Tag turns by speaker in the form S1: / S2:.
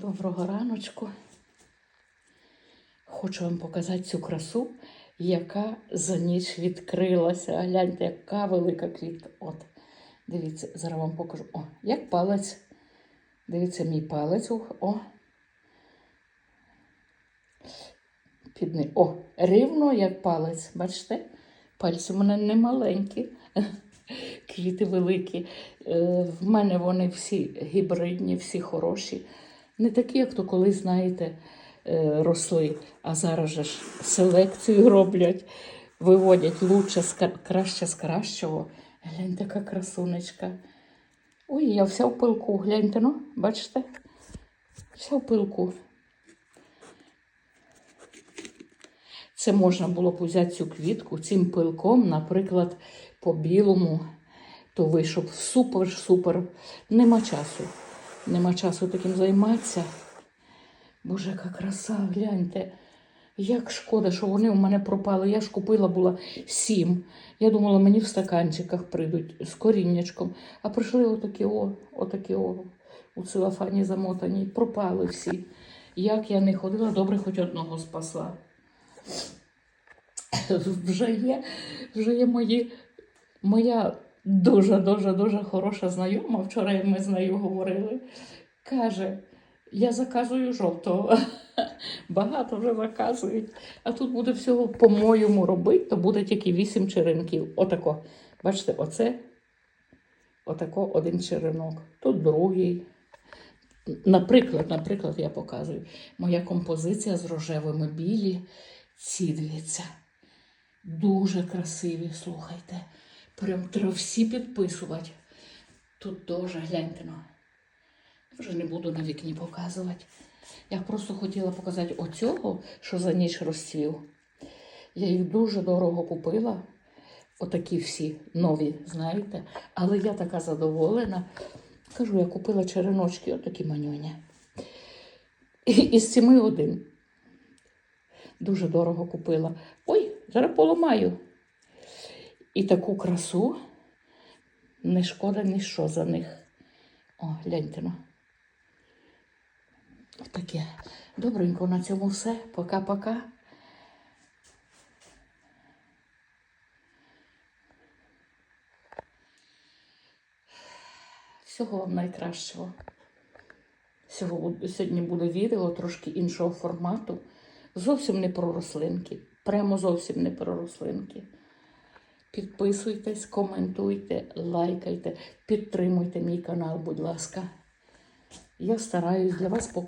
S1: Доброго раночку. Хочу вам показати цю красу, яка за ніч відкрилася. Гляньте, яка велика квітка. От, дивіться, зараз вам покажу. О, як палець. Дивіться, мій палець. О. Підни. О, рівно як палець. Бачите? Пальці в мене не маленькі. Квіти великі. Е, В мене вони всі гібридні, всі хороші. Не такі, як то колись, знаєте, е, росли, а зараз же ж селекцію роблять, виводять лучше, краще з кращого. Гляньте, яка красунечка. Ой, я вся в пилку, гляньте, ну, бачите? Вся в пилку. Це можна було б взяти цю квітку цим пилком, наприклад, по білому, то вийшов супер-супер. Нема часу. Нема часу таким займатися. Боже, яка краса, гляньте. Як шкода, що вони у мене пропали. Я ж купила була сім. Я думала, мені в стаканчиках прийдуть з коріннячком. А прийшли отакі о, отакі о, у целофані замотані. Пропали всі. Як я не ходила, добре, хоч одного спасла. Вже є, вже є мої, моя дуже, дуже, дуже хороша знайома. Вчора ми з нею говорили. Каже, я заказую жовтого. Багато вже заказують. А тут буде всього, по-моєму, робити, то буде тільки вісім черенків. Отако. Бачите, оце отако один черенок. Тут другий. Наприклад, наприклад, я показую. Моя композиція з рожевими білі. Ці дивіться. Дуже красиві, слухайте. Прям треба всі підписувати. Тут теж гляньте. Ну. Вже не буду на вікні показувати. Я просто хотіла показати оцього, що за ніч розцвів. Я їх дуже дорого купила. Отакі всі нові, знаєте. Але я така задоволена. Кажу, я купила череночки, отакі манюні. І, із сіми один. Дуже дорого купила. Ой, зараз поламаю. І таку красу не шкода ні що за них. О, гляньте. Таке. Добренько на цьому все. Пока-пока. Всього вам найкращого. Сьогодні буде відео трошки іншого формату. Зовсім не про рослинки. Прямо зовсім не про рослинки. Підписуйтесь, коментуйте, лайкайте, підтримуйте мій канал, будь ласка. Я стараюсь для вас